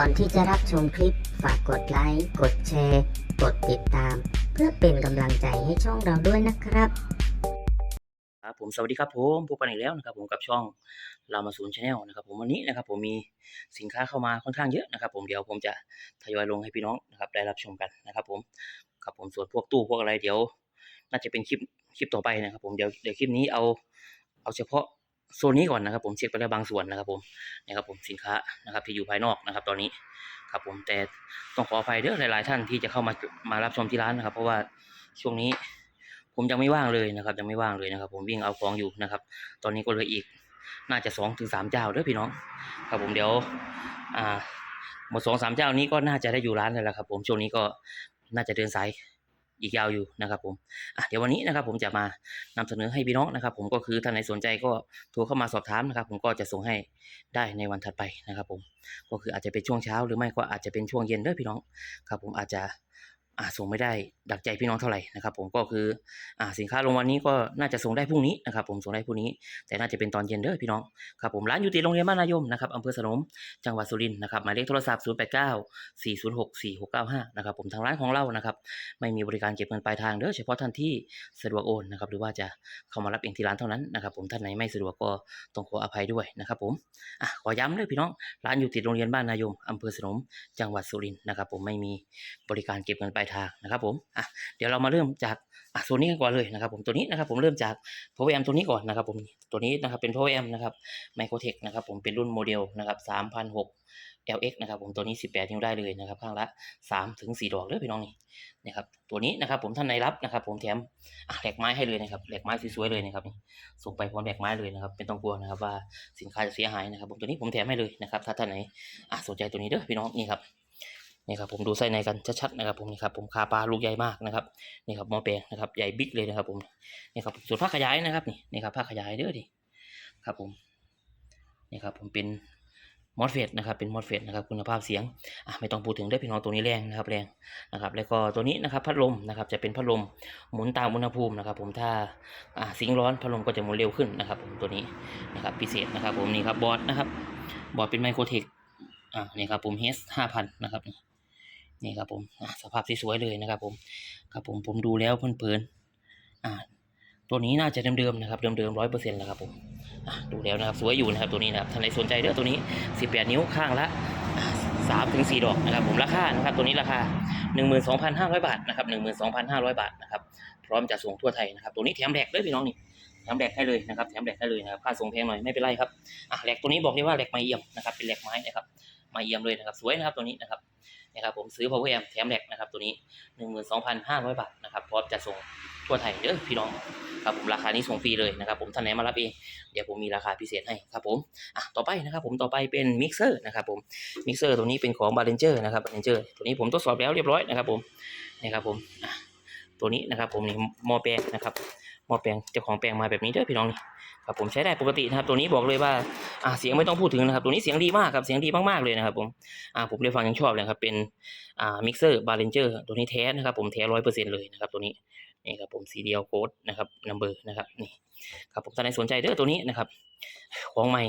ก่อนที่จะรับชมคลิป ฝากกดไลค์ กดแชร์ กดติดตาม เพื่อเป็นกำลังใจให้ช่องเราด้วยนะครับครับผมสวัสดีครับผมพบกันอีกแล้วนะครับ ผมกับช่องเรามาศูนย์ชาแนลนะครับ ผมวันนี้นะครับ ผมมีสินค้าเข้ามาค่อนข้างเยอะนะครับ ผมเดี๋ยวผมจะทยอยลงให้พี่น้องนะครับ ได้รับชมกันนะครับ ผมครับผมส่วนพวกตู้พวกอะไรเดี๋ยว น่าจะเป็นคลิปคลิปต่อไปนะครับ ผมเดี๋ยวเดี๋ยวคลิปนี้เอาเอาเฉพาะ โซนนี้ก่อนนะครับ ผมเช็คไปแล้วบางส่วนนะครับ ผมนะครับผมสินค้านะครับที่อยู่ภายนอกนะครับ ตอนนี้ครับผมแต่ต้องขออภัยเด้อหลาย ๆ ท่านที่จะเข้ามามารับชมที่ร้านนะครับ เพราะว่าช่วงนี้ผมยังไม่ว่างเลยนะครับยังไม่ว่างเลยนะครับ ผมวิ่งเอาของอยู่นะครับ ตอนนี้ก็เลยอีกน่าจะสองถึงสามเจ้าเด้อพี่น้อง ครับผมเดี๋ยวอ่าหมดสองสามเจ้านี้ก็น่าจะได้อยู่ร้านแล้วละครับ ผมช่วงนี้ก็น่าจะเดินสาย อีกยาวอยู่นะครับผมเดี๋ยววันนี้นะครับผมจะมานำเสนอให้พี่น้องนะครับ ผมก็คือท่านไหนสนใจก็โทรเข้ามาสอบถามนะครับ ผมก็จะส่งให้ได้ในวันถัดไปนะครับ ผมก็คืออาจจะเป็นช่วงเช้าหรือไม่ก็อาจจะเป็นช่วงเย็นด้วยพี่น้องครับ ผมอาจจะ อ่าส่งไม่ได้ดักใจพี่น้องเท่าไหร่นะครับ ผมก็คืออ่าสินค้าลงวันนี้ก็น่าจะส่งได้พรุ่งนี้นะครับ ผมส่งได้พรุ่งนี้ แต่น่าจะเป็นตอนเย็นเด้อพี่น้องครับผมร้านอยู่ติดโรงเรียนบ้านนายมนะครับอำเภอสนมจังหวัดสุรินทร์นะครับหมายเลขโทรศัพท์ 0 8 9 4 0 6 4 6 9 5 นะครับผมทางร้านของเรานะครับไม่มีบริการเก็บเงินปลายทางเด้อเฉพาะท่านที่สะดวกโอนนะครับหรือว่าจะเข้ามารับเองที่ร้านเท่านั้นนะครับ ผมท่านไหนไม่สะดวกก็ต้องขออภัยด้วยนะครับผมอะขอย้ำเลยพี่น้องร้านอยู่ติดโรงเรียนบ้านนายมอำเภอสนมจังหวัดสุรินทร์นะครับผมไม่มีบริการเก็บเงินปลายทางนะครับผมอะเดี๋ยวเรามาเริ่มจากอะโซนนี้กันก่อนเลยนะครับผมตัวนี้นะครับผมเริ่มจาก power amp ตัวนี้ก่อนนะครับผมตัวนี้นะครับเป็น power amp นะครับ Microtech นะครับผมเป็นรุ่นโมเดลนะครับ3,006 LX นะครับผมตัวนี้ 18 นิ้วได้เลยนะครับข้างละ3ถึง4ดอกเด้อพี่น้องนี่นะครับตัวนี้นะครับผมท่านในรับนะครับ ผมแถมแหลกไม้ให้เลยนะครับแหลกไม้สวยๆเลยนะครับนี่ส่งไปพร้อมแหลกไม้เลยนะครับเป็นต้องกลัวนะครับว่าสินค้าจะเสียหายนะครับผมตัวนี้ผมแถมให้เลยนะครับถ้าท่านไหนสนใจตัวนี้เด้อพี่น้องนี่ครับ นี่ครับผมดูไส้ในกันชัดๆนะครับผมนี่ครับผมคาปลาลูกใหญ่มากนะครับนี่ครับมอแปลงนะครับใหญ่บิ๊กเลยนะครับผมนี่ครับส่วนผ้าขยายนะครับนี่นี่ครับผ้าขยายเด้อดิครับผมนี่ครับผมเป็นมอสเฟตนะครับเป็นมอสเฟตนะครับคุณภาพเสียงอะไม่ต้องพูดถึงได้พี่น้องตัวนี้แรงนะครับแรงนะครับแล้วก็ตัวนี้นะครับพัดลมนะครับจะเป็นพัดลมหมุนตามอุณหภูมินะครับผมถ้าอ่าสิงร้อนพัดลมก็จะหมุนเร็วขึ้นนะครับผมตัวนี้นะครับพิเศษนะครับผมนี่ครับบอร์ดนะครับบอร์ดเป็นไมโครเทคอ่านี่ครับผมเฮสห้าพันนะครับนี่ นี่ครับผมสภาพสวยๆเลยนะครับผมครับผมผมดูแล้วเพลินๆตัวนี้น่าจะเดิมๆนะครับเดิมๆร้อยเปอร์เซ็นต์แล้วครับผมดูแล้วนะครับสวยอยู่นะครับตัวนี้นะครับท่านไหนสนใจเด้อตัวนี้ 18 นิ้วข้างละสามถึงสี่ดอกนะครับผมราคานะครับตัวนี้ราคา 12,500 บาทนะครับ12,500 บาทนะครับพร้อมจะส่งทั่วไทยนะครับตัวนี้แถมแดกด้วยพี่น้องนี่แถมแดกให้เลยนะครับแถมแดกให้เลยนะครับค่าส่งแพงหน่อยไม่เป็นไรครับอะแหลกตัวนี้บอกได้ว่าแหลกไม้เอี่ยมนะครับเป็นแหลกไม้นะครับไม้เอี่ยมเลยนะครับสวยนะครับตัวนี้นะครับ นะครับผมซื้อ power amp แถมแหลกนะครับตัวนี้ 12,500 บาทนะครับพร้อมจะส่งทั่วไทยเด้อพี่น้องครับผมราคานี้ส่งฟรีเลยนะครับผมท่านไหนมารับเองเดี๋ยวผมมีราคาพิเศษให้ครับผมอะต่อไปนะครับผมต่อไปเป็นมิกเซอร์นะครับผมมิกเซอร์ตัวนี้เป็นของบาเลนเจอร์นะครับบาเลนเจอร์ตัวนี้ผมทดสอบแล้วเรียบร้อยนะครับผมนี่ครับผมตัวนี้นะครับผมนี่หมอแปลงนะครับหมอแปลงเจ้าของแปลงมาแบบนี้เด้อพี่น้องนี่ ครับผมใช้ได้ปกตินะครับ ตัวนี้บอกเลยว่าอ่าเสียงไม่ต้องพูดถึงนะครับ ตัวนี้เสียงดีมากครับเสียงดีมากๆเลยนะครับ ผมอ่าผมเลยฟังยังชอบเลยครับ เป็นอ่ามิกเซอร์บาเรนเจอร์ตัวนี้แท้นะครับ ผมแท้ร้อยเปอร์เซ็นต์เลยนะครับ ตัวนี้นี่ครับผมสีเดียวโค้ดนะครับนัมเบอร์นะครับนี่ครับผมถ้าใครสนใจเด้อตัวนี้นะครับของใหม่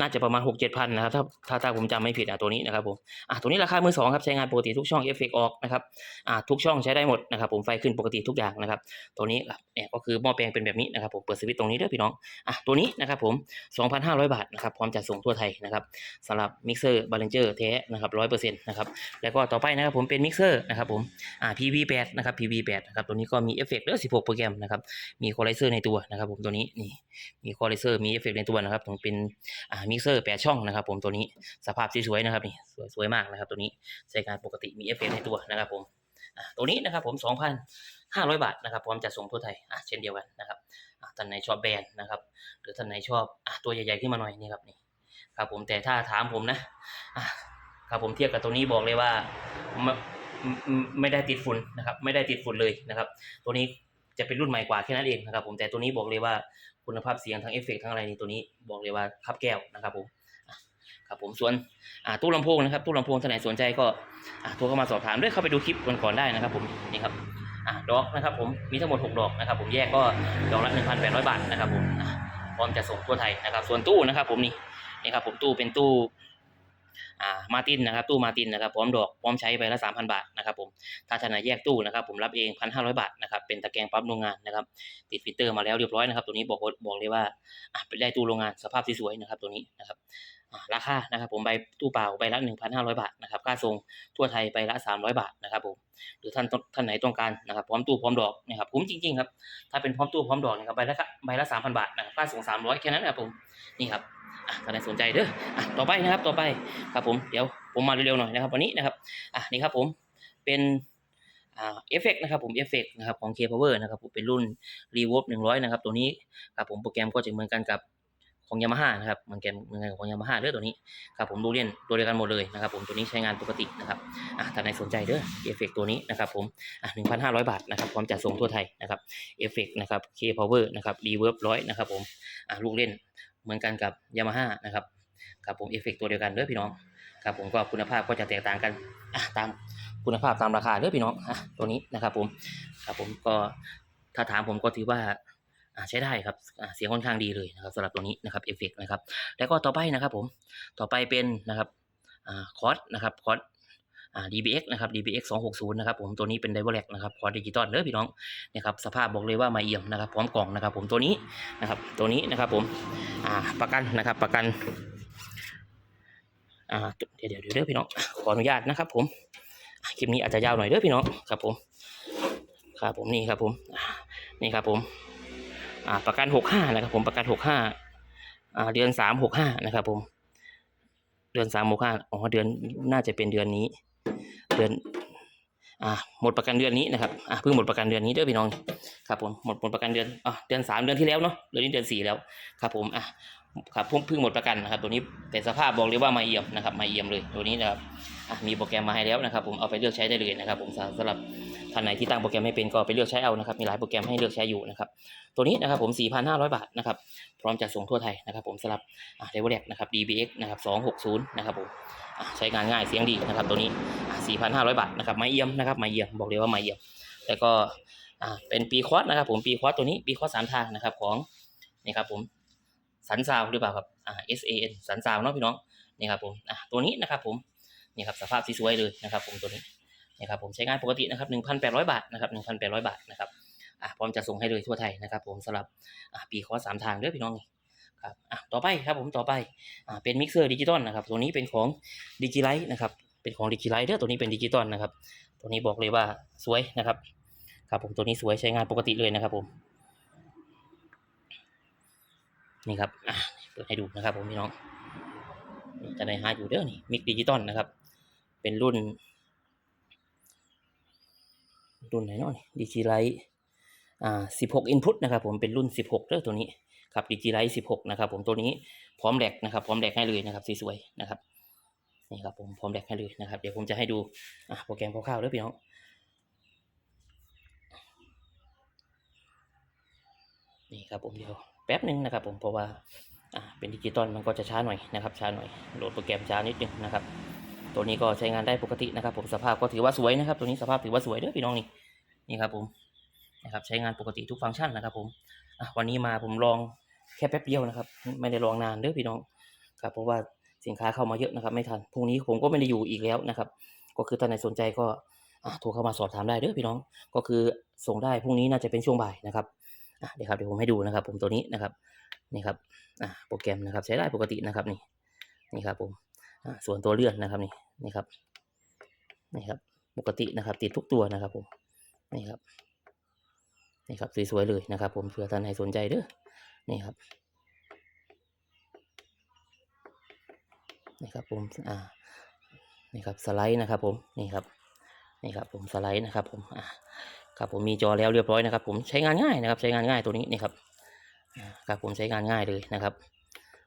น่าจะประมาณหกเจ็ดพันนะครับถ้าถ้าถ้าผมจำไม่ผิดอะตัวนี้นะครับผมอะตัวนี้ราคามือสองครับใช้งานปกติทุกช่องเอฟเฟกออกนะครับอะทุกช่องใช้ได้หมดนะครับผมไฟขึ้นปกติทุกอย่างนะครับตัวนี้เนี่ยก็คือหม้อแปลงเป็นแบบนี้นะครับผมเปิดสวิตช์ตรงนี้ด้อพี่น้องอะตัวนี้นะครับผม2,500บาทนะครับพร้อมจะส่งทั่วไทยนะครับสำหรับมิกเซอร์บาลานเจอร์แท้นะครับร้อยเปอร์เซ็นต์นะครับแล้วก็ต่อไปนะครับผมเป็นมิกเซอร์นะครับผมอ่า PV8 นะครับ PV8 นะครับตัวนี้ก็มีเอฟเฟกต์เด้อ16โปรแกรมนะครับมีคอไลเซอร์ในตัวนะครับผมตัวนี้นี่มีคอไลเซอร์มีเอฟเฟกต์ในตัวนะครับผมเป็นอ่ามิกเซอร์แปดช่องนะครับ ผมตัวนี้สภาพสวยๆนะครับนี่สวยสวยมากนะครับ ตัวนี้ใช้งานปกติมีเอฟเฟกต์ในตัวนะครับ ผมตัวนี้นะครับผม 2,500 บาทนะครับพร้อมจะส่งทั่วไทยเช่นเดียวกันนะครับท่านไหนชอบแบรนด์นะครับ หรือท่านไหนชอบอตัวใหญ่ๆขึ้นมาหน่อยนี่ครับนี่ครับผมแต่ถ้าถามผมนะครับผมเทียบกับตัวนี้บอกเลยว่าไม่ได้ติดฝุ่นนะครับ ไม่ได้ติดฝุ่นเลยนะครับ ตัวนี้ จะเป็นรุ่นใหม่กว่าแค่นั้นเองนะครับผมแต่ตัวนี้บอกเลยว่าคุณภาพเสียงทั้งเอฟเฟกต์ทั้งอะไรนี่ตัวนี้บอกเลยว่าคับแก้วนะครับผมครับผมส่วนตู้ลำโพงนะครับตู้ลำโพงท่านไหนสนใจก็โทรเข้ามาสอบถามด้วยเข้าไปดูคลิปก่อนๆได้นะครับ ผมนี่ครับอดอกนะครับผมมีทั้งหมดหกดอกนะครับ ผมแยกก็ดอกละ1,800 บาทนะครับผมพร้อมจะส่งทั่วไทยนะครับ ส่วนตู้นะครับ ผมนี่นี่ครับผมตู้เป็นตู้ อ่ามาตินนะครับตู้มาตินนะครับพร้อมดอกพร้อมใช้ใบละ3,000บาทนะครับผมถ้าท่านไหนแยกตู้นะครับผมรับเอง1,500บาทนะครับเป็นตะแกรงปั๊มโรงงานนะครับติดฟิลเตอร์มาแล้วเรียบร้อยนะครับตัวนี้บอกบอกเลยว่าอะไปได้ตู้โรงงานสภาพสวยๆนะครับตัวนี้นะครับราคานะครับผมใบตู้เปล่าใบละ 1,500 บาทนะครับค่าส่งทั่วไทยใบละ 300 บาทนะครับผมหรือท่านท่านไหนต้องการนะครับพร้อมตู้พร้อมดอกนะครับคุ้มจริงๆครับถ้าเป็นพร้อมตู้พร้อมดอกนะครับใบละใบละ 3,000 บาทนะครับค่าส่ง 300 แค่นั้นนะครับผมนี่ครับ อะท่านใดสนใจเด้ออะต่อไปนะครับต่อไปครับผมเดี๋ยวผมมาเร็วๆหน่อยนะครับ วันนี้นะครับอะนี่ครับผมเป็นเอฟเฟกนะครับผมเอฟเฟกนะครับของ K-Power นะครับผมเป็นรุ่น Reverb 100 นะครับ ตัวนี้ครับผมโปรแกรมก็จะเหมือนกันกับของ Yamaha นะครับเหมือนกันเหมือนกันกับของ Yamaha เด้อตัวนี้ครับผมดูเรียนตัวเดียวกันหมดเลยนะครับผมตัวนี้ใช้งานปกตินะครับอะท่านใดสนใจเด้อเอฟเฟกตัวนี้นะครับผมอะ1,500บาทนะครับพร้อมจัดส่งทั่วไทยนะครับเอฟเฟกนะครับ K-Power นะครับ Reverb 100 นะครับผมอะลูกเล่น เหมือนกันกับ Yamaha นะครับครับผมเอฟเฟกตัวเดียวกันเด้อพี่น้องครับผมก็คุณภาพก็จะแตกต่างกันตามคุณภาพตามราคาเด้อพี่น้องอะตัวนี้นะครับผมครับผมก็ถ้าถามผมก็ถือว่าใช้ได้ครับเสียงค่อนข้างดีเลยนะครับสำหรับตัวนี้นะครับเอฟเฟกนะครับ แล้วก็ต่อไปนะครับผมต่อไปเป็นนะครับคอร์สนะครับคอร์ส DBX นะครับ DBX 260นะครับผมตัวนี้เป็นไดเวอร์แลกนะครับคอร์สดิจิตอลเด้อพี่น้องนะครับสภาพบอกเลยว่าม่เอี่ยมนะครับพร้อมกล่องนะครับ ผมตัวนี้นะครับตัวนี้นะครับผมอ่าประกันนะครับประกันอ่าเดี๋ยวเดี๋ยวเดี๋ยวเด้อพี่น้องขออนุญาตนะครับ ผมคลิปนี้อาจจะยาวหน่อยเด้อพี่น้องครับผมครับผมนี่ครับผมนี่ครับผมอ่าประกันหกห้านะครับ ผมประกันหกห้าอ่าเดือนสามหกห้านะครับผมเดือนสามหกห้าอ๋อเดือนน่าจะเป็นเดือนนี้ เดือนอ่าหมดประกันเดือนนี้นะครับอ่าเพิ่งหมดประกันเดือนนี้เด้อพี่น้องครับผมหมดหมดประกันเดือนอ่าเดือนสามเดือนที่แล้วเนาะเดือนนี้เดือนสี่แล้วครับผมอะ ครับพิ่งพิ่งหมดประกันนะครับตัวนี้แต่สภาพบอกเลยว่าไม่เอี่ยมนะครับไม่เอี่ยมเลยตัวนี้นะครับมีโปรแกรมมาให้แล้วนะครับ ผมเอาไปเลือกใช้ได้เลยนะครับผมสำหรับท่านไหนที่ตั้งโปรแกรมไม่เป็นก็ไปเลือกใช้เอานะครับมีหลายโปรแกรมให้เลือกใช้อยู่นะครับตัวนี้นะครับผม 4,500 บาทนะครับพร้อมจัดส่งทั่วไทยนะครับ ผมสำหรับเรเวอร์แนะครับ DBX นะครับ260นะครับผมใช้งานง่ายเสียงดีนะครับตัวนี้อะ4,500 บาทนะครับไม่เอี่ยมนะครับไม่เอี่ยมบอกเลยว่าไม่เอี่ยมแล้วก็เป็นปีคอร์สนะครับผมปีคอร์สตัวนี้ปีคอสสามทางนะครับของนี่ครับผม สันซาวหรือเปล่าครับอ่า S A N สันซาวเนาะพี่น้องนี่ครับผมอะตัวนี้นะครับผมนี่ครับสภาพสวยเลยนะครับ ผมตัวนี้นี่ครับผมใช้งานปกตินะครับ1,800 บาทนะครับ1,800 บาทนะครับอะพร้อมจะส่งให้เลยทั่วไทยนะครับ ผมสำหรับอ่าปีคอร์สสามทางเด้อพี่น้องนี่ครับอะต่อไปครับผมต่อไปอ่าเป็นมิกเซอร์ดิจิตอลนะครับตัวนี้เป็นของดิจิไลท์นะครับเป็นของดิจิไลท์เด้อตัวนี้เป็นดิจิตอลนะครับตัวนี้บอกเลยว่าสวยนะครับครับผมตัวนี้สวยใช้งานปกติเลยนะครับผม นี่ครับเปิดให้ดูนะครับผมพี่น้องจะได้หาอยู่เด้อนี่มิกดิจิตอลนะครับ เป็นรุ่น รุ่นไหนเนาะดิจิไลท์อ่า16 input นะครับผมเป็นรุ่น16เด้อตัวนี้ครับดิจิไลท์16นะครับผมตัวนี้พร้อมแดกนะครับ พร้อมแดกให้เลยนะครับสวยๆนะครับนี่ครับผมพร้อมแดกให้เลยนะครับ เดี๋ยวผมจะให้ดูอะโปรแกรมคร่าวๆเด้อพี่น้องนี่ครับผมเดี๋ยว แป๊บหนึ่งนะครับผมเพราะว่าเป็นดิจิตอลมันก็จะช้าหน่อยนะครับช้าหน่อยโหลดโปรแกรมช้านิดนึงนะครับ ตัวนี้ก็ใช้งานได้ปกตินะครับ ผมสภาพก็ถือว่าสวยนะครับ ตัวนี้สภาพถือว่าสวยเด้อพี่น้องนี่นี่ครับผมนะครับใช้งานปกติทุกฟังก์ชันนะครับ ผมวันนี้มาผมลองแค่แป๊บเดียวนะครับ ไม่ได้ลองนานเด้อพี่น้องครับเพราะว่าสินค้าเข้ามาเยอะนะครับ ไม่ทันพรุ่งนี้ผมก็ไม่ได้อยู่อีกแล้วนะครับ ก็คือท่านไหนสนใจก็โทรเข้ามาสอบถามได้เด้อพี่น้อง ก็คือส่งได้พรุ่งนี้น่าจะเป็นช่วงบ่ายนะครับ เดี๋ยวครับเดี๋ยวผมให้ดูนะครับ ผมตัวนี้นะครับนี่ครับอะโปรแกรมนะครับใช้ได้ปกตินะครับนี่นี่ครับผมอะส่วนตัวเลื่อนนะครับนี่นี่ครับนี่ครับปกตินะครับ ติดทุกตัวนะครับผมนี่ครับนี่ครับสวยๆเลยนะครับ ผมเผื่อท่านไหนสนใจเด้อนี่ครับนี่ครับผมอ่านี่ครับสไลด์นะครับผมนี่ครับนี่ครับผมสไลด์นะครับผมอ่า ครับผมมีจอแล้วเรียบร้อยนะครับ ผมใช้งานง่ายนะครับ ใช้งานง่ายตัวนี้นี่ครับครับผมใช้งานง่ายเลยนะครับ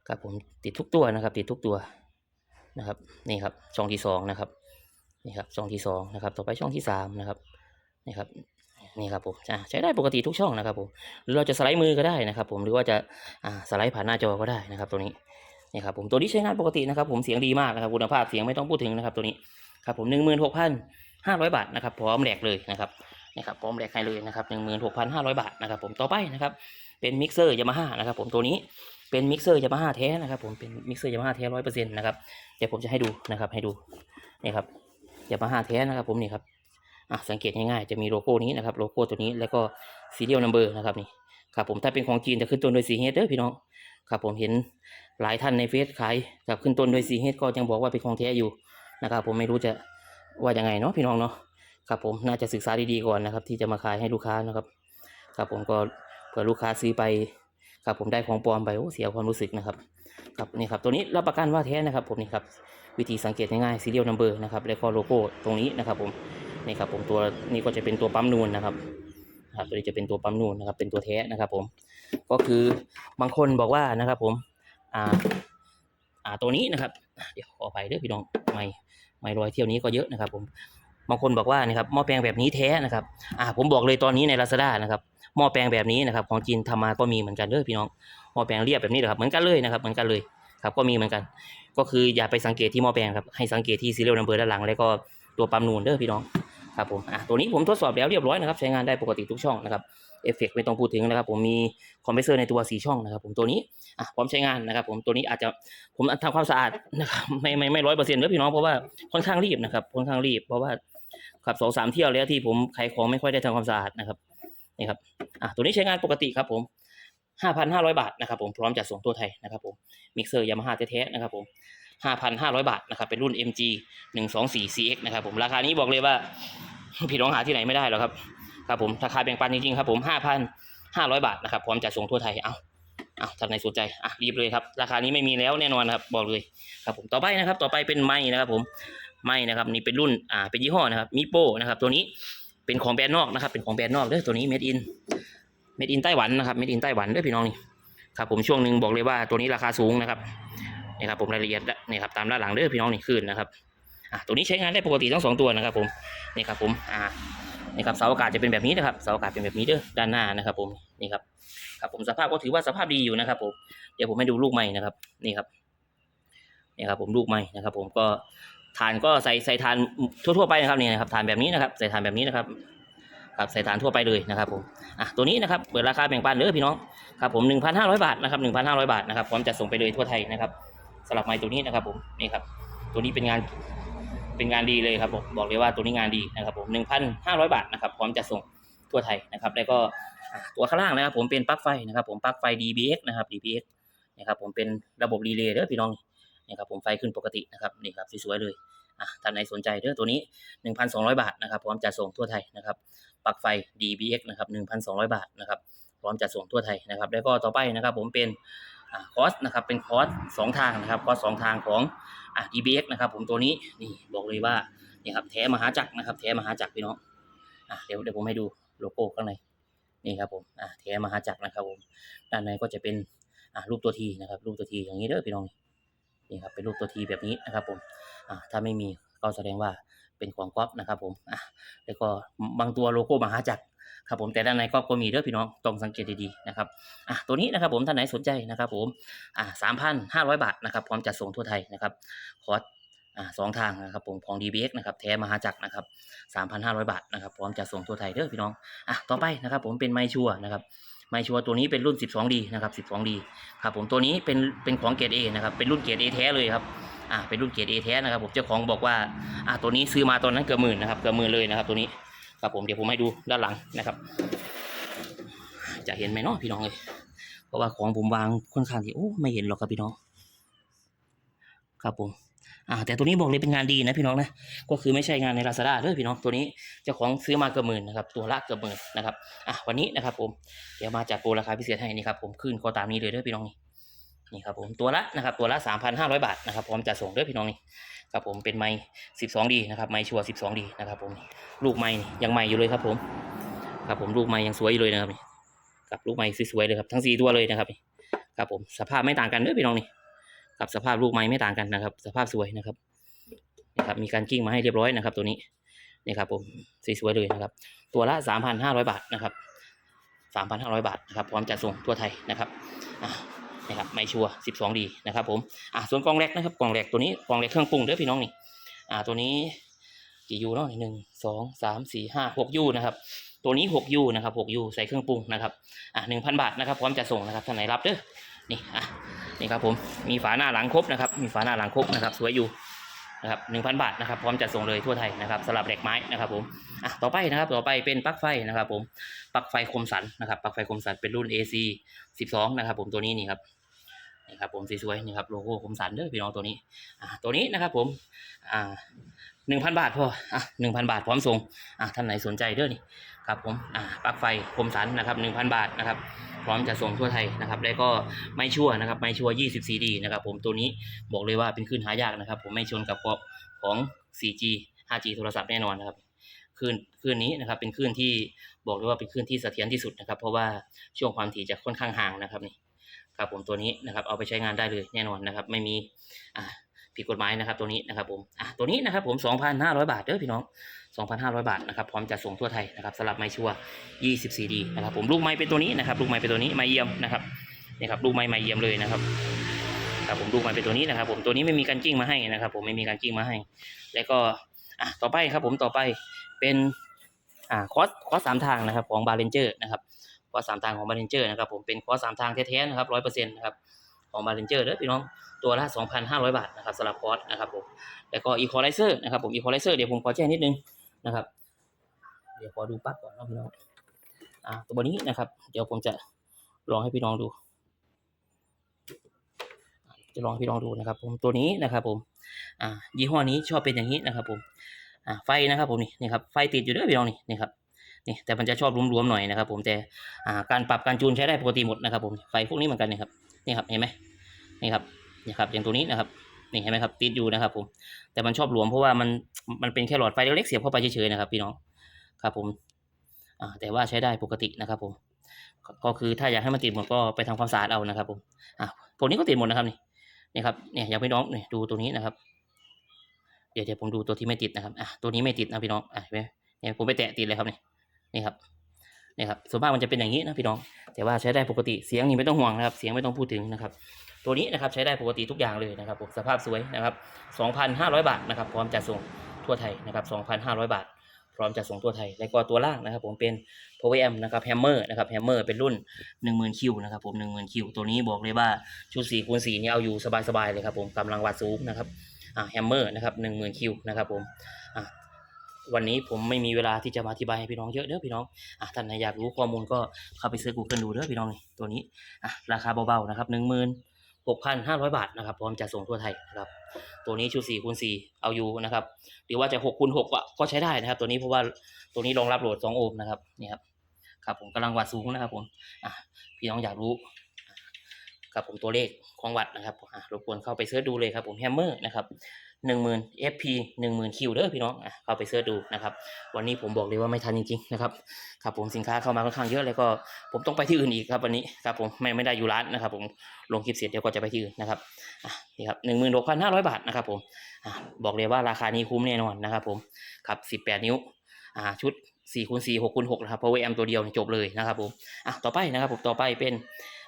ครับผมติดทุกตัวนะครับ ติดทุกตัวนะครับนี่ครับช่องที่สองนะครับนี่ครับช่องที่สองนะครับ ต่อไปช่องที่สามนะครับนี่ครับนี่ครับผมใช้ได้ปกติทุกช่องนะครับผมหรือเราจะสไลด์มือก็ได้นะครับ ผมหรือว่าจะอ่าสไลด์ผ่านหน้าจอก็ได้นะครับ ตัวนี้นี่ครับผมตัวนี้ใช้งานปกตินะครับ ผมเสียงดีมากนะครับคุณภาพเสียงไม่ต้องพูดถึงนะครับ ตัวนี้ครับผมหนึ่งหมื่นหกพันห้าร้อยบาทนะครับพร้อมแหลกเลยนะครับ นะครับพร้อมแลกให้เลยนะครับหนึ่งหมื่นหกพันห้าร้อยบาทนะครับผมต่อไปนะครับเป็นมิกเซอร์ยามาฮ่านะครับผมตัวนี้เป็นมิกเซอร์ยามาฮ่าแท้นะครับผมเป็นมิกเซอร์ยามาฮ่าแท้ร้อยเปอร์เซ็นต์นะครับเดี๋ยวผมจะให้ดูนะครับให้ดูนี่ครับยามาฮ่าแท้นะครับผมนี่ครับอะสังเกตง่ายๆจะมีโลโก้นี้นะครับโลโก้ตัวนี้แล้วก็ซีเรียลนัมเบอร์นะครับนี่ครับผมถ้าเป็นของจีนจะขึ้นต้นด้วยสีเฮดเด้อพี่น้องครับผมเห็นหลายท่านในเฟซขายกับขึ้นต้นด้วยสีเฮดก็ยังบอกว่าเป็นของแท้อยู่นะครับผมไม่รู้จะว่ายังไงเนาะพี่น้องเนาะ ครับผมน่าจะศึกษาดีๆก่อนนะครับ ที่จะมาขายให้ลูกค้านะครับ ครับผมก็เผื่อลูกค้าซื้อไป ครับผมได้ของปลอมไปโอ้เสียความรู้สึกนะครับ ครับนี่ครับตัวนี้รับประกันว่าแท้นะครับ ผมนี่ครับวิธีสังเกตง่ายๆ serial number นะครับแล้วก็โลโก้ตรงนี้นะครับ ผมนี่ครับผมตัวนี้ก็จะเป็นตัวปั๊มนูนนะครับครับตัวนี้จะเป็นตัวปั๊มนูนนะครับ เป็นตัวแท้นะครับ ผม ก็คือบางคนบอกว่านะครับ ผมอ่าอ่าตัวนี้นะครับ เดี๋ยวขอไปเด้อพี่น้องไม่ไม่รอยเที่ยวนี้ก็เยอะนะครับ ผม บางคนบอกว่านะครับหม้อแปลงแบบนี้แท้นะครับอ่าผมบอกเลยตอนนี้ใน Lazada นะครับหม้อแปลงแบบนี้นะครับของจีนทำมาก็มีเหมือนกันเด้อพี่น้องหม้อแปลงเรียบแบบนี้นะครับเหมือนกันเลยนะครับเหมือนกันเลยครับก็มีเหมือนกัน ก็คืออย่าไปสังเกตที่หม้อแปลงครับให้สังเกตที่ serial number ด้านหลังแล้วก็ตัวปั๊มนูนเด้อพี่น้องครับผมอะตัวนี้ผมทดสอบแล้วเรียบร้อยนะครับใช้งานได้ปกติทุกช่องนะครับเอฟเฟกไม่ต้องพูดถึงนะครับผมมีคอมเพรสเซอร์ในตัว4ช่องนะครับผมตัวนี้อะพร้อมใช้งานนะครับผมตัวนี้อาจจะผมทำความสะอาดนะครับไม่ไม่ไม่ร้อยเปอร์เซ็นต์เด้อพี่น้องเพราะว่าค่อนข้างรีบนะครับค่อนข้างรีบเพราะว่า ขับสองสามเที่ยวแล้วที่ผมขายของไม่ค่อยได้ทำความสะอาดนะครับนี่ครับอะตัวนี้ใช้งานปกติครับผม5,500บาทนะครับผมพร้อมจัดส่งทั่วไทยนะครับผมมิกเซอร์ยามาฮ่าแท้ๆนะครับผม5,500บาทนะครับเป็นรุ่น MG 124 CX นะครับผมราคานี้บอกเลยว่าพี่น้องหาที่ไหนไม่ได้หรอกครับครับผมราคาแบ่งปันจริงๆครับผม5,500บาทนะครับพร้อมจัดส่งทั่วไทยเอาเอาท่านไหนสนใจอะรีบเลยครับราคานี้ไม่มีแล้วแน่นอนครับบอกเลยครับผมต่อไปนะครับต่อไปเป็นไม้นะครับผม ไม้นะครับนี่เป็นรุ่นอ่าเป็นยี่ห้อนะครับมิโป้นะครับตัวนี้เป็นของแบรนด์นอกนะครับเป็นของแบรนด์นอกเด้อตัวนี้ made in made in ไต้หวันนะครับ made in ไต้หวันเด้อพี่น้องนี่ครับผมช่วงหนึ่งบอกเลยว่าตัวนี้ราคาสูงนะครับนี่ครับผมรายละเอียดนี่ครับตามด้านหลังเด้อพี่น้องนี่ขึ้นนะครับอะตัวนี้ใช้งานได้ปกติทั้งสองตัวนะครับผมนี่ครับผมอ่านี่ครับเสาอากาศจะเป็นแบบนี้นะครับเสาอากาศเป็นแบบนี้เด้อด้านหน้านะครับ ผมนี่ครับครับผมสภาพก็ถือว่าสภาพดีอยู่นะครับผมเดี๋ยวผมให้ดูลูกใหม่นะครับนี่ครับนี่ครับผมลูกใหม่นะครับ ผมก็ ฐานก็ใส่ใส่ฐานทั่วๆไปนะครับนี่นะครับฐานแบบนี้นะครับใส่ฐานแบบนี้นะครับครับใส่ฐานทั่วไปเลยนะครับผมอะตัวนี้นะครับเปิดราคาแบ่งปันเด้อพี่น้องครับผม1,500 บาทนะครับ1,500 บาทนะครับพร้อมจะส่งไปเลยทั่วไทยนะครับสำหรับไม้ตัวนี้นะครับผมนี่ครับตัวนี้เป็นงานเป็นงานดีเลยครับผมบอกเลยว่าตัวนี้งานดีนะครับผม1,500 บาทนะครับพร้อมจะส่งทั่วไทยนะครับ แล้วก็ตัวข้างล่างนะครับ ผมเป็นปลั๊กไฟนะครับ ผมปลั๊กไฟ DBX นะครับ DBX นะครับผมเป็นระบบรีเลย์เด้อพี่น้อง นี่ครับผมไฟขึ้นปกตินะครับนี่ครับสวยๆเลยอะท่านไหนสนใจเด้อตัวนี้ 1,200 บาทนะครับพร้อมจะส่งทั่วไทยนะครับปลั๊กไฟ DBX นะครับ1,200 บาทนะครับพร้อมจัดส่งทั่วไทยนะครับแล้วก็ต่อไปนะครับผมเป็นอคอสนะครับเป็นคอสสองทางนะครับคอสสองทางของอ่า DBX นะครับผมตัวนี้นี่บอกเลยว่านี่ครับแท้มหาจักรนะครับแท้มหาจักรพี่น้องอะเดี๋ยวเดี๋ยวผมให้ดูโลโก้ข้างในนี่ครับผมอ่าแท้มหาจักรนะครับผมด้านในก็จะเป็นอ่ารูปตัวทีนะครับรูปตัวทีอย่างนี้เด้อพี่น้อง นี่ครับเป็นรูปตัวทีแบบนี้นะครับผมอ่าถ้าไม่มีก็แสดงว่าเป็นของก๊อปนะครับผมอะแล้วก็บางตัวโลโก้มหาจักรครับผมแต่ด้านในก็ก็มีเด้อพี่น้องต้องสังเกตดีๆนะครับอะตัวนี้นะครับผมท่านไหนสนใจนะครับผมอะสามพันห้าร้อยบาทนะครับพร้อมจัดส่งทั่วไทยนะครับคอร์สอะสองทางนะครับผมของ DBX นะครับแท้มหาจักรนะครับสามพันห้าร้อยบาทนะครับพร้อมจัดส่งทั่วไทยเด้อพี่น้องอะต่อไปนะครับผมเป็นไมชัวนะครับ ไม่ชัวตัวนี้เป็นรุ่น 12D นะครับ 12D ครับผมตัวนี้เป็นเป็นของเกรด A นะครับ เป็นรุ่นเกรด A แท้เลยครับอะเป็นรุ่นเกรด A แท้นะครับผมเจ้าของบอกว่าอ่าตัวนี้ซื้อมาตอนนั้นเกือบหมื่นนะครับเกือบหมื่นเลยนะครับ ตัวนี้ครับผมเดี๋ยวผมให้ดูด้านหลังนะครับ จะเห็นไหมเนาะพี่น้องเลยเพราะว่าของผมวางค่อนข้างที่โอ้ไม่เห็นหรอกครับพี่น้อง ครับผม อ่าแต่ตัวนี้บอกเลยเป็นงานดีนะพี่น้องนะก็คือไม่ใช่งานในลาซาด้าเด้อพี่น้องตัวนี้เจ้าของซื้อมาเกือบหมื่นนะครับตัวละเกือบหมื่นนะครับอะวันนี้นะครับผมเดี๋ยวมาจัดโปรราคาพิเศษให้นี่ครับผมขึ้นก็ตามนี้เลยเด้อพี่น้องนี่นี่ครับผมตัวละนะครับตัวละสามพันห้าร้อยบาทนะครับพร้อมจะส่งเด้อพี่น้องนี่ครับผมเป็นไม้12 ดีนะครับไม้ชัวร์12 ดีนะครับผมลูกไม้ยังใหม่อยู่เลยครับผมครับผมลูกไม้ยังสวยอยู่เลยนะครับกับลูกไม้สวยๆเลยครับทั้งสี่ตัวเลยนะครับครับผมสภาพไม่ต่างกันเด้อพี่น้องนี่ ครับสภาพลูกไม้ไม่ต่างกันนะครับ สภาพสวยนะครับนะครับ มีการกิ้งมาให้เรียบร้อยนะครับ ตัวนี้นี่ครับผมสวยๆเลยนะครับ ตัวละ 3,500 บาทนะครับ 3,500 บาทนะครับพร้อมจะส่งทั่วไทยนะครับอะนะครับไมชัวร์12 ดีนะครับผมอ่าส่วนกล่องแรกนะครับกล่องแรกตัวนี้กล่องแรกเครื่องปรุงเด้อพี่น้องนี่อ่าตัวนี้กี่ยูเนาะหนึ่งสองสามสี่ห้าหกยูนะครับ ตัวนี้หกยูนะครับหกยูใส่เครื่องปรุงนะครับอ่าหนึ่งพันบาทนะครับพร้อมจะส่งนะครับท่านไหนรับเด้อนี่อะ นี่ครับผมมีฝาหน้าหลังครบนะครับ มีฝาหน้าหลังครบนะครับ สวยอยู่นะครับหนึ่งพันบาทนะครับพร้อมจัดส่งเลยทั่วไทยนะครับสำหรับเหล็กไม้นะครับผมอะต่อไปนะครับต่อไปเป็นปลั๊กไฟนะครับผมปลั๊กไฟคมสันนะครับปลั๊กไฟคมสันเป็นรุ่น AC 12 นะครับ ผมตัวนี้นี่ครับนี่ครับผมสวยๆนี่ครับโลโก้คมสันเด้อพี่น้องตัวนี้อะตัวนี้นะครับผมอ่าหนึ่งพันบาทพออะหนึ่งพันบาทพร้อมส่งอะท่านไหนสนใจเด้อนี่ ครับผมอ่าปลั๊กไฟคมสันนะครับหนึ่งพันบาทนะครับพร้อมจะส่งทั่วไทยนะครับแล้วก็ไม่ชั่วนะครับไม่ชั่ว 24D นะครับผมตัวนี้บอกเลยว่าเป็นคลื่นหายากนะครับ ผมไม่ชนกับกรอบของ 4G 5G โทรศัพท์แน่นอนนะครับคลื่นคลื่นนี้นะครับเป็นคลื่นที่บอกเลยว่าเป็นคลื่นที่เสถียรที่สุดนะครับ เพราะว่าช่วงความถี่จะค่อนข้างห่างนะครับนี่ครับผมตัวนี้นะครับเอาไปใช้งานได้เลยแน่นอนนะครับ ไม่มีอ่าผิดกฎหมายนะครับตัวนี้นะครับผมอะตัวนี้นะครับผม 2,500 บาทเด้อพี่น้อง 2,500 บาทนะครับพร้อมจะส่งทั่วไทยนะครับสำหรับไม้ชัว 24D นะครับผมลูกไม้เป็นตัวนี้นะครับลูกไม้เป็นตัวนี้ไม้เยี่ยมนะครับนี่ครับลูกไม้ไม้เยี่ยมเลยนะครับครับผมลูกไม้เป็นตัวนี้นะครับ ผมตัวนี้ไม่มีการกิ้งมาให้นะครับ ผมไม่มีการกิ้งมาให้ แล้วก็อะต่อไปครับผมต่อไปเป็นอ่าคอร์สคอร์สสามทางนะครับของบาเลนเจอร์นะครับคอร์สสามทางของบาเลนเจอร์นะครับผมเป็นคอร์สสามทางแท้ๆนะครับร้อยเปอร์เซ็นต์นะครับของบาเลนเจอร์เด้อพี่น้องตัวละ 2,500 บาทนะครับสำหรับคอสนะครับผมแล้วก็อีควอไลเซอร์นะครับผมอีควอไลเซอร์เดี๋ยวผมขอแจ้งนิดนึง นะครับ เดี๋ยวขอดูปั๊กก่อนนะพี่น้องอ่าตัวนี้นะครับ เดี๋ยวผมจะลองให้พี่น้องดู จะลองพี่น้องดูนะครับ ผมตัวนี้นะครับ ผม อ่า ยี่ห้อนี้ชอบเป็นอย่างนี้นะครับ ผม อ่าไฟนะครับ ผมนี่นี่ครับไฟติดอยู่ด้วยพี่น้องนี่นี่ครับนี่แต่มันจะชอบรวมๆหน่อยนะครับ ผมแต่อ่าการปรับการจูนใช้ได้ปกติหมดนะครับ ผมไฟพวกนี้เหมือนกันนี่ครับนี่ครับเห็นไหมนี่ครับนี่ครับอย่างตัวนี้นะครับ นี่เห็นไหมครับติดอยู่นะครับ ผม แต่มันชอบหลวมเพราะว่ามันมันเป็นแค่หลอดไฟเล็กๆเสียบเข้าไปเฉยๆนะครับ พี่น้องครับผมอ่าแต่ว่าใช้ได้ปกตินะครับผมก็คือถ้าอยากให้มันติดหมดก็ไปทำความสะอาดเอานะครับ ผมอ่าพวกนี้ก็ติดหมดนะครับนี่นี่ครับเนี่ยอยากพี่น้องเนี่ยดูตัวนี้นะครับ เดี๋ยวเดี๋ยวผมดูตัวที่ไม่ติดนะครับอะตัวนี้ไม่ติดนะพี่น้องอะเห็นไหมเนี่ยผมไปแตะติดเลยครับนี่นี่ครับนี่ครับส่วนมากมันจะเป็นอย่างนี้นะพี่น้อง แต่ว่าใช้ได้ปกติเสียงนี่ไม่ต้องห่วงนะครับ เสียงไม่ต้องพูดถึงนะครับ ตัวนี้นะครับใช้ได้ปกติทุกอย่างเลยนะครับผมสภาพสวยนะครับ 2,500 บาทนะครับพร้อมจะส่งทั่วไทยนะครับ 2,500 บาท พร้อมจะส่งทั่วไทย แล้วก็ตัวล่างนะครับ ผมเป็น Power M นะครับ Hammer นะครับ Hammer เป็นรุ่น 10,000 คิวนะครับผม10,000 คิวตัวนี้บอกเลยว่าชุด4คูณ4นี่เอาอยู่สบายๆเลยครับผมกำลังวัดสูงนะครับอ่า Hammer นะครับ10,000 คิวนะครับผมอ่าวันนี้ผมไม่มีเวลาที่จะมาอธิบายให้พี่น้องเยอะเด้อพี่น้องอะท่านไหนอยากรู้ข้อมูลก็เข้าไปเสิร์ช Google ดูเด้อพี่น้องนี่ตัวนี้อะราคาเบาๆนะครับหนึ่งหมื่น หกพันห้าร้อยบาทนะครับ พร้อมจะส่งทั่วไทยนะครับ ตัวนี้ชุดสี่คูณสี่เอาอยู่นะครับ หรือว่าจะหกคูณหกก็ใช้ได้นะครับ ตัวนี้เพราะว่าตัวนี้รองรับโหลดสองโอห์มนะครับนี่ครับครับผมกำลังวัดสูงนะครับผมพี่น้องอยากรู้ครับผมตัวเลขของวัดนะครับรบกวนเข้าไปเสิร์ชดูเลยครับผมแฮมเมอร์นะครับ หนึ่งหมื่น FP หนึ่งหมื่นคิวเด้อพี่น้องอะเข้าไปเสิร์ชดูนะครับ วันนี้ผมบอกเลยว่าไม่ทันจริงๆนะครับครับผมสินค้าเข้ามาค่อนข้างเยอะแล้วก็ ผมต้องไปที่อื่นอีกครับวันนี้ครับผมไม่ไม่ได้อยู่ร้านนะครับ ผมลงคลิปเสร็จเดี๋ยวก็จะไปที่อื่นนะครับอะนี่ครับหนึ่งหมื่นหกพันห้าร้อยบาทนะครับผมอะบอกเลยว่าราคานี้คุ้มแน่นอนนะครับ ผมครับสิบแปดนิ้วอ่าชุดสี่คูณสี่หกคูณหกนะครับ power amp ตัวเดียวจบเลยนะครับผมอะต่อไปนะครับผมต่อไปเป็น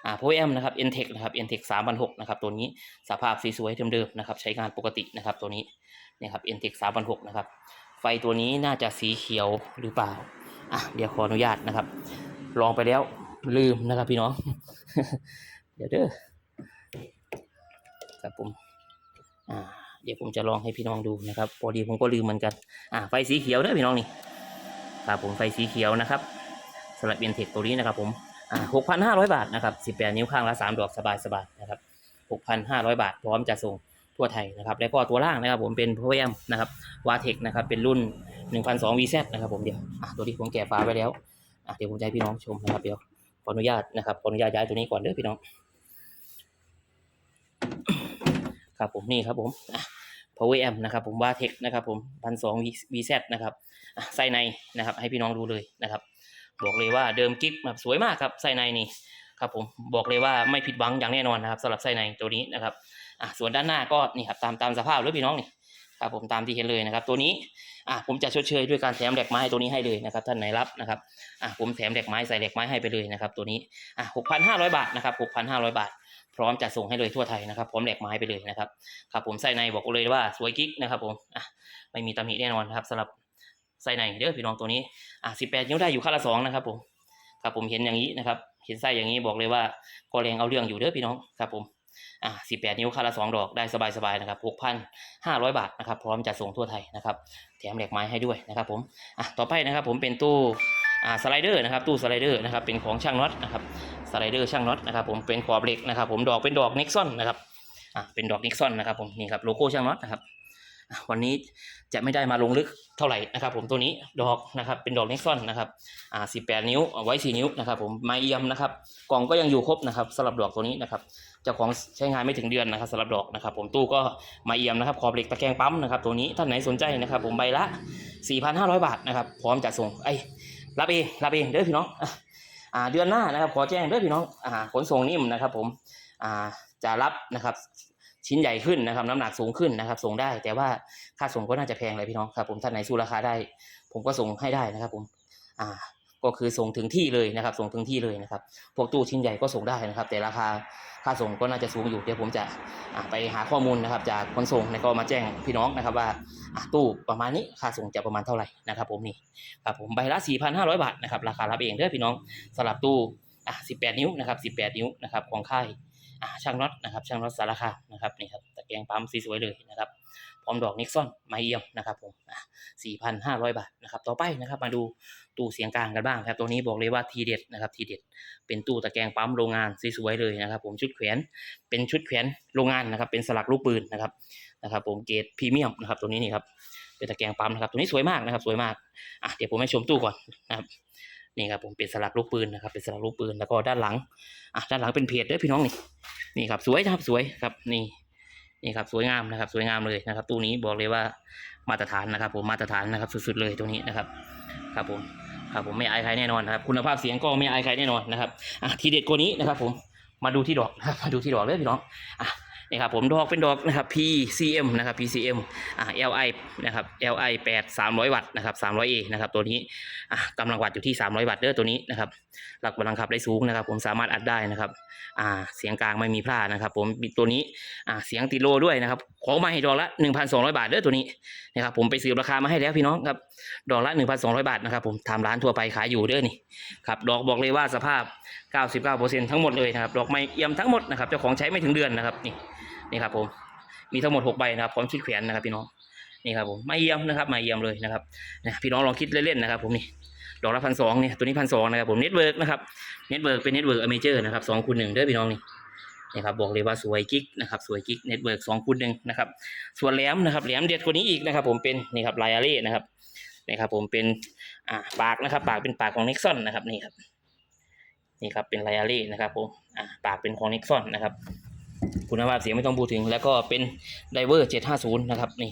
อ่า power amp นะครับ Entech นะครับ Entech สามพันหกนะครับตัวนี้สภาพสวยๆเดิมๆนะครับใช้งานปกตินะครับตัวนี้เนี่ยครับ Entech สามพันหกนะครับไฟตัวนี้น่าจะสีเขียวหรือเปล่าอะเดี๋ยวขออนุญาตนะครับ ลองไปแล้วลืมนะครับพี่น้องเดี๋ยวเด้อครับผมอ่าเดี๋ยวผมจะลองให้พี่น้องดูนะครับพอดีผมก็ลืมเหมือนกันอ่าไฟสีเขียวเด้อพี่น้องนี่ครับผมไฟสีเขียวนะครับสำหรับเอ็นเทคตัวนี้นะครับผม หกพันห้าร้อยบาทนะครับสิบแปดนิ้วข้างละสามดอกสบายสบายๆนะครับหกพันห้าร้อยบาท พร้อมจะส่งทั่วไทยนะครับ แล้วก็ตัวล่างนะครับ ผมเป็นพ o ว e มนะครับวาเทคนะครับ เป็นรุ่น1,002 VZ นะครับ ผมเดี๋ยวตัวที่ผมแกะฝาไว้แล้วเดี๋ยวผมจะให้พี่น้องชมนะครับเดี๋ยวขออนุญาตนะครับขออนุญาตย้ายตัวนี้ก่อนเด้อพี่น้อง ครับผมนี่ครับผม Power Amp นะครับผมว่าเทคนะครับผม1,002 VZ นะครับอะไส้ในนะครับ ให้พี่น้องดูเลยนะครับ บอกเลยว่าเดิมกิ๊กแบบสวยมากครับไส้ในนี่ครับผมบอกเลยว่าไม่ผิดหวังอย่างแน่นอนนะครับสำหรับไส้ในตัวนี้นะครับอะส่วนด้านหน้าก็นี่ครับตามตามสภาพเลยพี่น้องนี่ครับผมตามที่เห็นเลยนะครับ ตัวนี้อะผมจะชดเชยด้วยการแถมเหลกไม้ตัวนี้ให้เลยนะครับท่านไหนรับนะครับอะผมแถมเหลกไม้ใส่เหลกไม้ให้ไปเลยนะครับตัวนี้อะหกพันห้าร้อยบาทนะครับหกพันห้าร้อยบาทพร้อมจะส่งให้เลยทั่วไทยนะครับพร้อมเหลกไม้ไปเลยนะครับครับผมไส้ในบอกเลยว่าสวยกิ๊กนะครับผมอะไม่มีตำหนิแน่นอนนะครับสำหรับ ไส้ในเด้อพี่น้องตัวนี้อะสิบแปดนิ้วได้อยู่ข้าละสองนะครับผมครับผมเห็นอย่างนี้นะครับ เห็นไส้อย่างนี้บอกเลยว่าก็แรงเอาเรื่องอยู่เด้อพี่น้องครับผมอ่าสิบแปดนิ้วคันละสองดอกได้สบายๆนะครับหกพันห้าร้อยบาทนะครับพร้อมจะส่งทั่วไทยนะครับแถมเหล็กไม้ให้ด้วยนะครับผมอะต่อไปนะครับผมเป็นตู้อ่าสไลเดอร์นะครับตู้สไลเดอร์นะครับเป็นของช่างน็อตนะครับสไลเดอร์ช่างน็อตนะครับผมเป็นขอบเหล็กนะครับผมดอกเป็นดอกนิกซอนนะครับอะเป็นดอกนิกซอนนะครับผมนี่ครับโลโก้ช่างน็อตนะครับ วันนี้จะไม่ได้มาลงลึกเท่าไหร่นะครับผมตัวนี้ดอกนะครับเป็นดอกเนิกซอนนะครับอ่า18นิ้วเอาไว้4นิ้วนะครับผมไม้เอี่ยมนะครับกล่องก็ยังอยู่ครบนะครับสำหรับดอกตัวนี้นะครับเจ้าของใช้งานไม่ถึงเดือนนะครับสำหรับดอกนะครับ ผมตู้ก็ไม้เอี่ยมนะครับขอบเหล็กตะแกรงปั๊มนะครับตัวนี้ท่านไหนสนใจนะครับ ผมใบละ 4,500 บาทนะครับพร้อมจะส่งไอ้รับเองรับเองเด้อพี่น้องอ่าเดือนหน้านะครับขอแจ้งเด้อพี่น้องอ่าขนส่งนิ่มนะครับ ผมอ่าจะรับนะครับ ชิ้นใหญ่ขึ้นนะครับ น้ำหนักสูงขึ้นนะครับ ส่งได้ แต่ว่าค่าส่งก็น่าจะแพงเลยพี่น้องครับ ผมท่านไหนสู้ราคาได้ ผมก็ส่งให้ได้นะครับผมอ่าก็คือส่งถึงที่เลยนะครับ ส่งถึงที่เลยนะครับ พวกตู้ชิ้นใหญ่ก็ส่งได้นะครับ แต่ราคาค่าส่งก็น่าจะสูงอยู่ เดี๋ยวผมจะไปหาข้อมูลนะครับ จากคนส่งแล้วก็มาแจ้งพี่น้องนะครับ ว่าตู้ประมาณนี้ค่าส่งจะประมาณเท่าไหร่นะครับ ผมนี่ครับผมใบละ 4,500 บาทนะครับ ราคารับเองเด้อพี่น้องสำหรับตู้อ่า18 นิ้วนะครับ 18 นิ้วนะครับของค่าย ช่างน็อตนะครับช่างน็อตสารคามนะครับนี่ครับตะแกรงปั๊มสวยเลยนะครับพร้อมดอกนิกซอนไม้เอี่ยมนะครับผมอะ4,500บาทนะครับต่อไปนะครับมาดูตู้เสียงกลางกันบ้างครับตัวนี้บอกเลยว่าทีเด็ดนะครับทีเด็ดเป็นตู้ตะแกรงปั๊มโรงงานสวยๆเลยนะครับผมชุดแขวนเป็นชุดแขวนโรงงานนะครับเป็นสลักลูกปืนนะครับนะครับผมเกรดพรีเมียมนะครับตัวนี้นี่ครับเป็นตะแกรงปั๊มนะครับตัวนี้สวยมากนะครับสวยมากอะเดี๋ยวผมให้ชมตู้ก่อนนะครับ นี่ครับผมเป็นสลักลูกปืนนะครับเป็นสลักลูกปืนแล้วก็ด้านหลังอะด้านหลังเป็นเพจด้วยพี่น้องนี่นี่ครับสวยนะครับสวยครับนี่นี่ครับสวยงามนะครับสวยงามเลยนะครับ ตู้นี้บอกเลยว่ามาตรฐานนะครับ ผมมาตรฐานนะครับสุดๆเลยตรงนี้นะครับ ครับผมครับผมไม่อายใครแน่นอนนะครับ คุณภาพเสียงก็ไม่อายใครแน่นอนนะครับอะทีเด็ดกว่านี้นะครับ ผมมาดูที่ดอกมาดูที่ดอกเลยพี่น้องอะ นี่ครับผมดอกเป็นดอกนะครับ PCM นะครับ PCM อ่า LI นะครับ LI 8 300 วัตต์นะครับ 300A นะครับตัวนี้อ่ากำลังวัตต์อยู่ที่ 300 วัตต์เด้อตัวนี้นะครับหลักกำลังขับได้สูงนะครับ ผมสามารถอัดได้นะครับอ่าเสียงกลางไม่มีพลาดนะครับ ผมตัวนี้อ่าเสียงติโลด้วยนะครับ ของมาให้ดอกละ 1,200 บาทเด้อตัวนี้นะครับผมไปสืบราคามาให้แล้วพี่น้องครับดอกละ 1,200 บาทนะครับผมทำร้านทั่วไปขายอยู่เด้อนี่ครับดอกบอกเลยว่าสภาพ 99%ทั้งหมดเลยนะครับดอกไม้เอี่ยมทั้งหมดนะครับเจ้าของใช้ไม่ถึงเดือนนะครับนี่นี่ครับผมมีทั้งหมด6ใบนะครับพร้อมชุดแขวนนะครับพี่น้องนี่ครับผมไม่เอี่ยมนะครับไม่เอี่ยมเลยนะครับนะพี่น้องลองคิดเล่นๆนะครับ ผมนี่ดอกละพันสองเนี่ยตัวนี้พันสองนะครับผมเน็ตเวิร์กนะครับเน็ตเวิร์กเป็นเน็ตเวิร์กอเมเจอร์นะครับสองคูณหนึ่งเด้อพี่น้องนี่ นี่ครับบอกเลยว่าสวยกิ๊กนะครับสวยกิ๊กเน็ตเวิร์กสองคูณหนึ่งนะครับส่วนแหลมนะครับแหลมเด็ดกว่านี้อีกนะครับ ผมเป็นนี่ครับไลอาเร่นะครับนี่ครับผมเป็นอ่าปากนะครับ ปากเป็นปากของนิกซอนนะครับนี่ครับนี่ครับเป็นไลอาเร่นะครับผมอ่าปากเป็นของนิกซอนนะครับคุณภาพเสียงไม่ต้องพูดถึง แล้วก็เป็นไดเวอร์เจ็ดห้าศูนย์นะครับนี่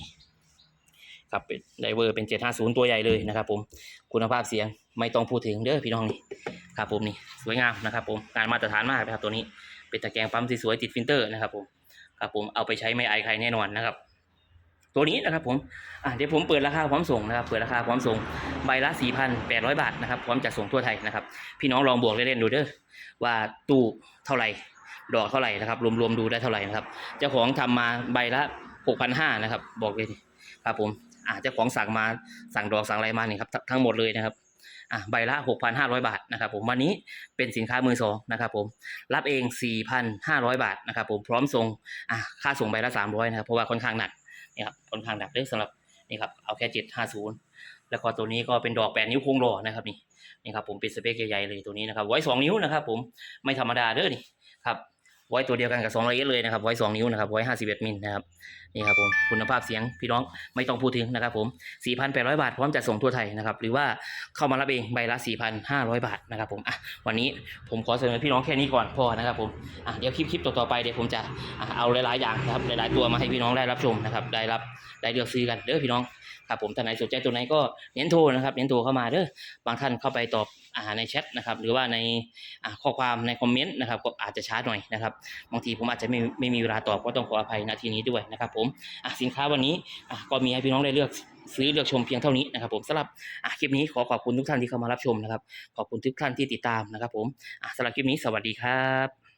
ครับเป็นไดเวอร์เป็นเจ็ดห้าศูนย์ตัวใหญ่เลยนะครับ ผมคุณภาพเสียงไม่ต้องพูดถึงเด้อพี่น้องนี่ครับผมนี่สวยงามนะครับ ผมงานมาตรฐานมากนะครับตัวนี้ เป็นตะแกรงปั๊มสวยๆติดฟิลเตอร์นะครับผมครับผมเอาไปใช้ไม่อายใครแน่นอนนะครับ ตัวนี้นะครับผมอะเดี๋ยวผมเปิดราคาพร้อมส่งนะครับ เปิดราคาพร้อมส่งใบละ 4,800 บาทนะครับพร้อมจัดส่งทั่วไทยนะครับ พี่น้องลองบวกเล่นๆดูเด้อว่าตู้เท่าไหร่ ดอกเท่าไหร่นะครับ รวมๆดูได้เท่าไหร่นะครับเจ้าของทำมาใบละ6,500นะครับ บอกเลยครับผมอะเจ้าของสั่งมาสั่งดอกสั่งอะไรมานี่ครับทั้งหมดเลยนะครับ อะใบละ 6,500 บาทนะครับผมวันนี้เป็นสินค้ามือสองนะครับผมรับเอง 4,500 บาทนะครับผมพร้อมส่งอะค่าส่งใบละ 300นะครับเพราะว่าค่อนข้างหนักนี่ครับค่อนข้างหนักเลยสำหรับนี่ครับเอาแค่ 750 แล้วก็ตัวนี้ก็เป็นดอก 8 นิ้วโค้งรอนะครับนี่นี่ครับผมเป็นสเปคใหญ่ๆเลยตัวนี้นะครับไว้ 2 นิ้วนะครับผมไม่ธรรมดาเด้อนี่ครับ ไว้ตัวเดียวกันกับ200เอเลยนะครับไว้2นิ้วนะครับไว้51มิลนะครับนี่ครับผมคุณภาพเสียงพี่น้องไม่ต้องพูดถึงนะครับผม 4,800 บาทพร้อมจัดส่งทั่วไทยนะครับหรือว่าเข้ามารับเองใบละ 4,500 บาทนะครับผมอะวันนี้ผมขอเสนอพี่น้องแค่นี้ก่อนพอนะครับผมอะเดี๋ยวคลิปคลิปต่อๆไปเดี๋ยวผมจะอะเอาหลายๆอย่างนะครับหลายๆตัวมาให้พี่น้องได้รับชมนะครับได้รับได้เลือกซื้อกันเด้อพี่น้อง ครับผมท่านไหนสนใจตัวไหนก็เน้นโทรนะครับเน้นโทรเข้ามาเด้อบางท่านเข้าไปตอบอาในแชทนะครับหรือว่าในข้อความในคอมเมนต์นะครับก็อาจจะช้าหน่อยนะครับบางทีผมอาจจะไม่ไม่มีเวลาตอบก็ต้องขออภัยณที่นี้ด้วยนะครับผมสินค้าวันนี้ก็มีให้พี่น้องได้เลือกซื้อเลือกชมเพียงเท่านี้นะครับผมสำหรับคลิปนี้ขอขอบคุณทุกท่านที่เข้ามารับชมนะครับขอบคุณทุกท่านที่ติดตามนะครับผมสำหรับคลิปนี้สวัสดีครับ